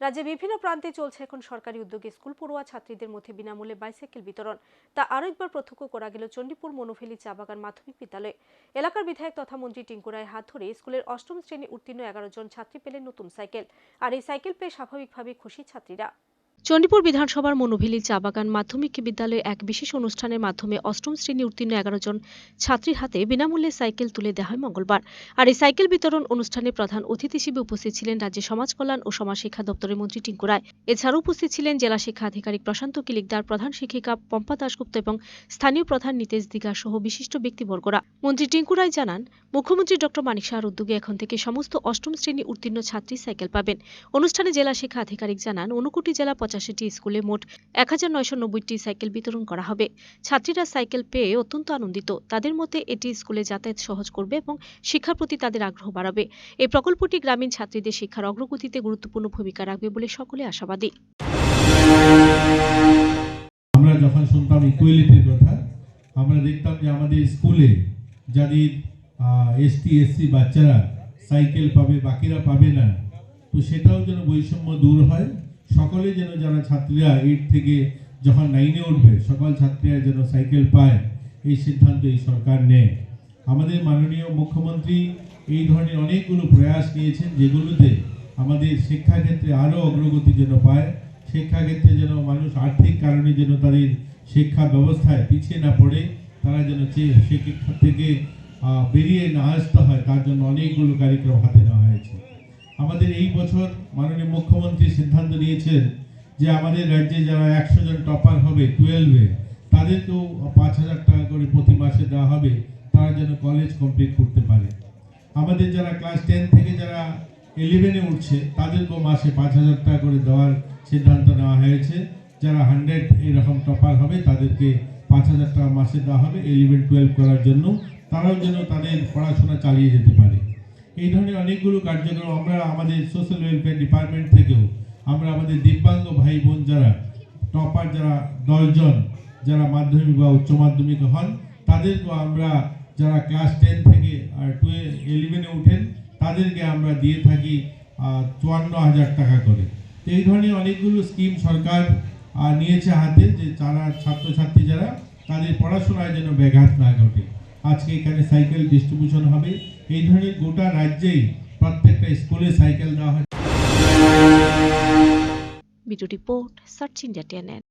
রাজ্যে বিভিন্ন প্রান্তে চলছে এখন সরকারি উদ্যোগে স্কুল পড়ুয়া ছাত্রীদের মধ্যে বিনামূল্যে বাইসাইকেল বিতরণ। তা আরও একবার প্রত্যক্ষ করা গেল চণ্ডীপুর মনোফেলি চা বাগান মাধ্যমিক বিদ্যালয়ে। এলাকার বিধায়ক তথা মন্ত্রী টিঙ্কু রায় হাত ধরে স্কুলের অষ্টম শ্রেণি উত্তীর্ণ এগারো জন ছাত্রী পেলেন নতুন সাইকেল। আর এই সাইকেল পেয়ে স্বাভাবিকভাবে খুশি ছাত্রীরা। চণ্ডীপুর বিধানসভার মনোভেলি চা বাগান মাধ্যমিক বিদ্যালয়ে এক বিশেষ অনুষ্ঠানের মাধ্যমে অষ্টম শ্রেণি উত্তীর্ণ এগারো জন ছাত্রীর হাতে বিনামূল্যে সাইকেল তুলে দেওয়া হয় মঙ্গলবার। আর এই সাইকেল বিতরণ অনুষ্ঠানে প্রধান অতিথি হিসেবে উপস্থিত ছিলেন রাজ্যের সমাজ কল্যাণ ও সমাজ শিক্ষা দপ্তরের মন্ত্রী টিঙ্কু রায়। এছাড়াও উপস্থিত ছিলেন জেলা শিক্ষা আধিকারিক প্রশান্ত কিলিকদার, প্রধান শিক্ষিকা পম্পা দাশগুপ্ত এবং স্থানীয় প্রধান নিতেশ দিঘা সহ বিশিষ্ট ব্যক্তিবর্গরা। মন্ত্রী টিঙ্কু রায় জানান, মুখ্যমন্ত্রী ডক্টর মানিক শাহর উদ্যোগে এখন থেকে সমস্ত অষ্টম শ্রেণি উত্তীর্ণ ছাত্রী সাইকেল পাবেন। অনুষ্ঠানে জেলা শিক্ষা আধিকারিক জানান অনুকুটি জেলা পঁচাশিটি স্কুলে মোট এক হাজার নয়শো সাইকেল বিতরণ করা হবে। ছাত্রীরা সাইকেল পেয়ে অত্যন্ত আনন্দিত। তাদের মতে এটি স্কুলে যাতায়াত সহজ করবে এবং শিক্ষার প্রতি তাদের আগ্রহ বাড়াবে। এই প্রকল্পটি গ্রামীণ ছাত্রীদের শিক্ষার অগ্রগতিতে গুরুত্বপূর্ণ ভূমিকা রাখবে বলে সকলে আশাবাদী। আমরা যখন শুনতাম ইকুয়ালিটির কথা আমরা দেখতাম যে আমাদের স্কুলে যাদের এসটি, এসসি বাচ্চারা সাইকেল পাবে, বাকিরা পাবে না, তো সেটাও যেন বৈষম্য দূর হয়। সকলে যেন যারা ছাত্রীরা এইট থেকে যখন নাইনে উঠবে, সকল ছাত্রীরা যেন সাইকেল পায়, এই সিদ্ধান্ত এই সরকার নেয়। আমাদের মাননীয় মুখ্যমন্ত্রী এই ধরনের অনেকগুলো প্রয়াস নিয়েছেন, যেগুলোতে আমাদের শিক্ষাক্ষেত্রে আরও অগ্রগতি যেন পায়, শিক্ষাক্ষেত্রে যেন মানুষ আর্থিক কারণে যেন তাদের শিক্ষা ব্যবস্থায় পিছিয়ে না পড়ে, তারা যেন শিক্ষা থেকে বেরিয়ে না আসতে হয়, তার জন্য অনেকগুলো কার্যক্রম হাতে নেওয়া আমাদের এই বছর মাননীয় মুখ্যমন্ত্রী সিদ্ধান্ত নিয়েছেন যে আমাদের রাজ্যে যারা একশো জন টপার হবে টুয়েলভে তাদেরকেও পাঁচ হাজার টাকা করে প্রতি মাসে দেওয়া হবে, তারা যেন কলেজ কমপ্লিট করতে পারে। আমাদের যারা ক্লাস টেন থেকে যারা ইলেভেনে উঠছে, তাদেরকেও মাসে পাঁচ হাজার টাকা করে দেওয়ার সিদ্ধান্ত নেওয়া হয়েছে। যারা হান্ড্রেড এরকম টপার হবে, তাদেরকে পাঁচ হাজার টাকা মাসে দেওয়া হবে ইলেভেন টুয়েলভ করার জন্য। তারাও যেন তাদের পড়াশোনা চালিয়ে যেতে পারে। এই ধরনের অনেকগুলো কার্যক্রম আমরা আমাদের সোশ্যাল ওয়েলফেয়ার ডিপার্টমেন্ট থেকেও, আমরা আমাদের দিব্যাঙ্গ ভাই বোন যারা টপার যারা, দশজন যারা মাধ্যমিক বা উচ্চ মাধ্যমিক হন, তাদেরকেও আমরা যারা ক্লাস টেন থেকে, আর টুয়েলভ ইলেভেনে উঠেন তাদেরকে আমরা দিয়ে থাকি চুয়ান্ন হাজার টাকা করে। এই ধরনের অনেকগুলো স্কিম সরকার নিয়েছে হাতে, যে যারা ছাত্রছাত্রী যারা, তাদের পড়াশোনায় যেন ব্যাঘাত না ঘটে। আজকে এখানে সাইকেল ডিস্ট্রিবিউশন হবে। এই ধরনের গোটা রাজ্যেই প্রত্যেকটা স্কুলে সাইকেল দেওয়া হয়। Video report, search India TNN.